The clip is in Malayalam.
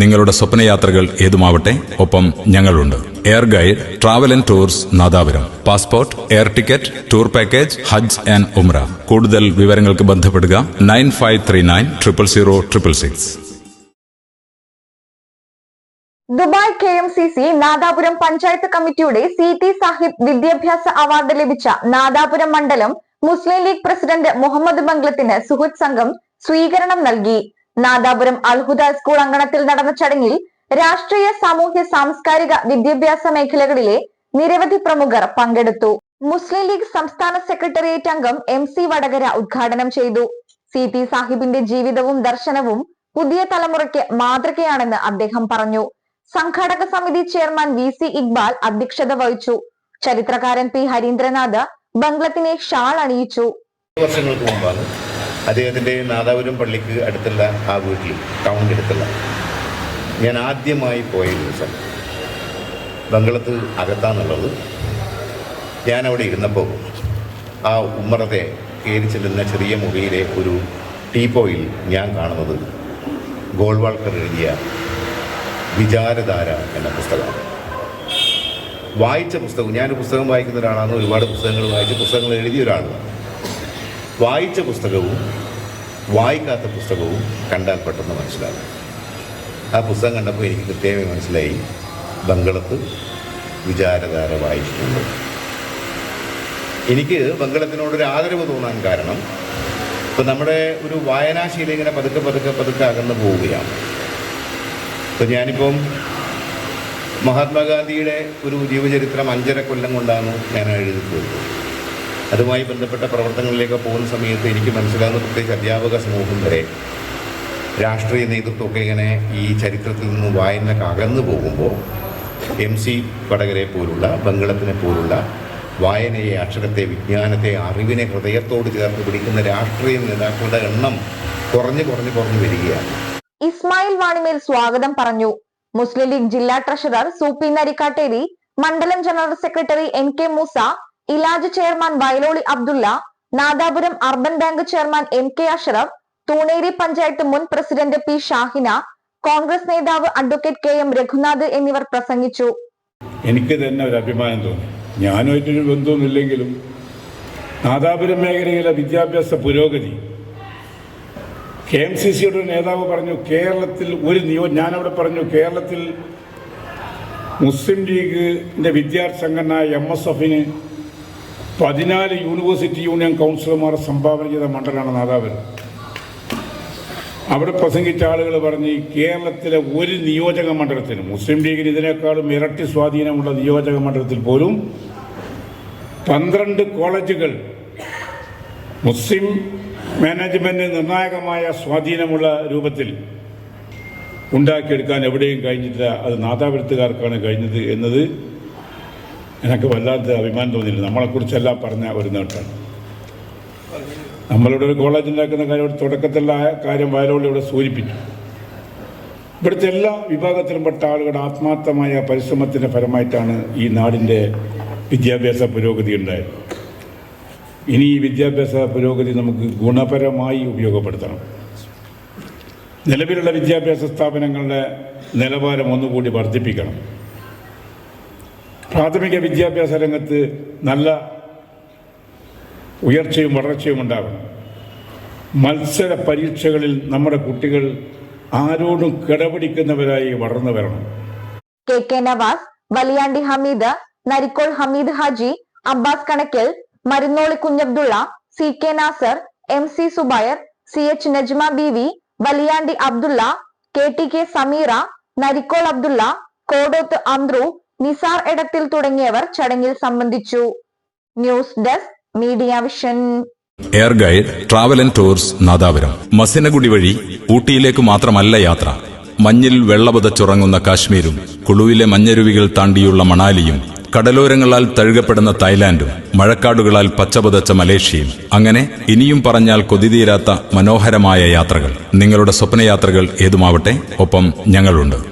നിങ്ങളുടെ സ്വപ്നയാത്രകൾ ഏതുമാവട്ടെ ഒപ്പം ഞങ്ങളുണ്ട്. Air guide travel and tours Nadapuram. Passport air ticket tour package Hajj and ഉംറ. കൂടുതൽ വിവരങ്ങൾക്ക് ബന്ധപ്പെടുക nine five three nine triple zero triple six. Dubai K M C C Nadapuram panchayat കമ്മിറ്റിയുടെ സി ടി സാഹിബ് വിദ്യാഭ്യാസ അവാർഡ് ലഭിച്ച നാദാപുരം മണ്ഡലം മുസ്ലിം ലീഗ് പ്രസിഡന്റ് മുഹമ്മദ് ബംഗ്ലത്തിന് സുഹൃത് സംഘം സ്വീകരണം നൽകി. നാദാപുരം അൽഹുദ സ്കൂൾ അങ്കണത്തിൽ നടന്ന ചടങ്ങിൽ രാഷ്ട്രീയ സാമൂഹ്യ സാംസ്കാരിക വിദ്യാഭ്യാസ മേഖലകളിലെ നിരവധി പ്രമുഖർ പങ്കെടുത്തു. മുസ്ലിം ലീഗ് സംസ്ഥാന സെക്രട്ടേറിയറ്റ് അംഗം എം സി വടകര ഉദ്ഘാടനം ചെയ്തു. സി ടി സാഹിബിന്റെ ജീവിതവും ദർശനവും പുതിയ തലമുറയ്ക്ക് മാതൃകയാണെന്ന് അദ്ദേഹം പറഞ്ഞു. സംഘാടക സമിതി ചെയർമാൻ വി സി ഇക്ബാൽ അധ്യക്ഷത വഹിച്ചു. ചരിത്രകാരൻ പി ഹരീന്ദ്രനാഥ് ബംഗ്ലത്തിനെ ഷാൾ അണിയിച്ചു. വർഷങ്ങൾക്ക് മുമ്പാണ് അദ്ദേഹത്തിന്റെ നാദാപുരം പള്ളിക്ക് അടുത്തുള്ള ആ വീട്ടിൽ ടൗണിന്റെ അടുത്തുള്ള. ഞാൻ ആദ്യമായി പോയ ദിവസം ബംഗളത്ത് അകത്താന്നുള്ളത് ഞാൻ അവിടെ ഇരുന്നപ്പോൾ ആ ഉമ്മറത്തെ കയറി ചെല്ലുന്ന ചെറിയ മുറിയിലെ ഒരു ടീപ്പോയിൽ ഞാൻ കാണുന്നത് ഗോൾവാൾക്കർ എഴുതിയ വിചാരധാര എന്ന പുസ്തകമാണ്. വായിച്ച പുസ്തകം ഞാൻ പുസ്തകം വായിക്കുന്ന ഒരാളാണ് ഒരുപാട് പുസ്തകങ്ങൾ വായിച്ച് പുസ്തകങ്ങൾ എഴുതിയ ഒരാളാണ്. വായിച്ച പുസ്തകവും വായിക്കാത്ത പുസ്തകവും കണ്ടാൽ പെട്ടെന്ന് മനസ്സിലാകും. ആ പുസ്തകം കണ്ടപ്പോൾ എനിക്ക് കൃത്യമായി മനസ്സിലായി. ബംഗളത്ത് വിചാരധാര വായിച്ചിട്ടുണ്ട്. എനിക്ക് ബംഗളത്തിനോടൊരു ആദരവ് തോന്നാൻ കാരണം ഇപ്പം നമ്മുടെ ഒരു വായനാശീലം ഇങ്ങനെ പതുക്കെ പതുക്കെ പതുക്കെ അകന്നു പോവുകയാണ്. ഇപ്പം ഞാനിപ്പം മഹാത്മാഗാന്ധിയുടെ ഒരു ജീവചരിത്രം അഞ്ചര കൊല്ലം കൊണ്ടാണ് ഞാൻ എഴുതി തീർത്തത്. അതുമായി ബന്ധപ്പെട്ട പ്രവർത്തനങ്ങളിലേക്ക് പോകുന്ന സമയത്ത് എനിക്ക് മനസ്സിലാകുന്ന പ്രത്യേകിച്ച് അധ്യാപക സമൂഹം വരെ രാഷ്ട്രീയ നേതൃത്വമൊക്കെ ഇങ്ങനെ ഈ ചരിത്രത്തിൽ നിന്ന് വായനക്ക് അകന്നു പോകുമ്പോൾ എം സി വടകരെ പോലുള്ള ബംഗളത്തിനെ പോലുള്ള വായനയെ അക്ഷരത്തെ വിജ്ഞാനത്തെ അറിവിനെ ഹൃദയത്തോട് ചേർത്ത് പിടിക്കുന്ന രാഷ്ട്രീയ നേതാക്കളുടെ എണ്ണം കുറഞ്ഞു കുറഞ്ഞു കുറഞ്ഞു വരികയാണ്. ഇസ്മായിൽ വാണിമേൽ സ്വാഗതം പറഞ്ഞു. മുസ്ലിം ലീഗ് ജില്ലാ ട്രഷറർ സൂപ്പി നരിക്കാട്ടേരി മണ്ഡലം general secretary N K Moosa Ilaj chairman Vayaloli Abdulla Nadapuram urban bank chairman M K Ashraf Thuneri panchayat മുൻ പ്രസിഡന്റ് പി ഷാഹിന കോൺഗ്രസ് നേതാവ് അഡ്വക്കേറ്റ് കെ എം രഘുനാഥ് എന്നിവർ പ്രസംഗിച്ചു. എനിക്ക് തന്നെ ഒരു അഭിമാനം തോന്നി. ഞാനുമായിട്ടൊരു ബന്ധമൊന്നുമില്ലെങ്കിലും നാദാപുരം മേഖലയിലെ വിദ്യാഭ്യാസ പുരോഗതി. കെ എം സി സിയുടെ നേതാവ് പറഞ്ഞു കേരളത്തിൽ ഒരു നിയോ ഞാനവിടെ പറഞ്ഞു കേരളത്തിൽ മുസ്ലിം ലീഗിന്റെ വിദ്യാർത്ഥി സംഘടന എം എസ് എഫിന് പതിനാല് യൂണിവേഴ്സിറ്റി യൂണിയൻ കൗൺസിലർമാർ സംഭാവന ചെയ്ത മണ്ഡലമാണ് നാദാപുരം അവിടെ പ്രസംഗിച്ച ആളുകൾ പറഞ്ഞ് കേരളത്തിലെ ഒരു നിയോജക മണ്ഡലത്തിന് മുസ്ലിം ലീഗിന് ഇതിനേക്കാളും ഇരട്ടി സ്വാധീനമുള്ള നിയോജക മണ്ഡലത്തിൽ പോലും പന്ത്രണ്ട് കോളേജുകൾ മുസ്ലിം മാനേജ്മെന്റ് നിർണായകമായ സ്വാധീനമുള്ള രൂപത്തിൽ ഉണ്ടാക്കിയെടുക്കാൻ എവിടെയും കഴിഞ്ഞില്ല അത് നാദാപുരത്തുകാർക്കാണ് കഴിഞ്ഞത് എന്നത് എനിക്ക് വല്ലാത്ത അഭിമാനം തോന്നിയില്ല നമ്മളെക്കുറിച്ചെല്ലാം പറഞ്ഞ ഒരു നേട്ടമാണ് നമ്മളിവിടെ ഒരു കോളേജ് ഉണ്ടാക്കുന്ന കാര്യം ഇവിടെ തുടക്കത്തിലുള്ള ആ കാര്യം വയലോളി ഇവിടെ സൂചിപ്പിച്ചു. ഇവിടുത്തെ എല്ലാ വിഭാഗത്തിലും പെട്ട ആളുകളുടെ ആത്മാർത്ഥമായ പരിശ്രമത്തിന്റെ ഫലമായിട്ടാണ് ഈ നാടിന്റെ വിദ്യാഭ്യാസ പുരോഗതി ഉണ്ടായത്. ഇനി ഈ വിദ്യാഭ്യാസ പുരോഗതി നമുക്ക് ഗുണപരമായി ഉപയോഗപ്പെടുത്തണം. നിലവിലുള്ള വിദ്യാഭ്യാസ സ്ഥാപനങ്ങളുടെ നിലവാരം ഒന്നുകൂടി വർദ്ധിപ്പിക്കണം. പ്രാഥമിക വിദ്യാഭ്യാസ രംഗത്ത് നല്ല ഉയർച്ചയും വളർച്ചയും ഉണ്ടാകും മത്സര പരീക്ഷകളിൽ നമ്മുടെ കുട്ടികൾ ആരോടും കിടപിടിക്കുന്നവരായി വളർന്നു വരണം. K K Navas Valiyandi Hameed Narikkol Hameed Haji Abbas Kanakkil Marunnoli Kunhabdulla C K Nasar M C Subair C H Najma B V Valiyandi Abdulla K T K Sameera Narikkol Abdulla Kodoth Anthru Nisar Edathil തുടങ്ങിയവർ ചടങ്ങിൽ സംബന്ധിച്ചു. News desk media vision. Air guide travel and tours Nadapuram. Masinagudi വഴി ഊട്ടിയിലേക്ക് മാത്രമല്ല യാത്ര. മഞ്ഞിൽ വെള്ളപുതച്ചുറങ്ങുന്ന കാശ്മീരും കുളുവിലെ മഞ്ഞരുവികൾ താണ്ടിയുള്ള മണാലിയും കടലോരങ്ങളാൽ തഴുകപ്പെടുന്ന തായ്ലാന്റും മഴക്കാടുകളാൽ പച്ചപുതച്ച മലേഷ്യയും. അങ്ങനെ ഇനിയും പറഞ്ഞാൽ കൊതിതീരാത്ത മനോഹരമായ യാത്രകൾ. നിങ്ങളുടെ സ്വപ്നയാത്രകൾ ഏതുമാവട്ടെ ഒപ്പം ഞങ്ങളുണ്ട്.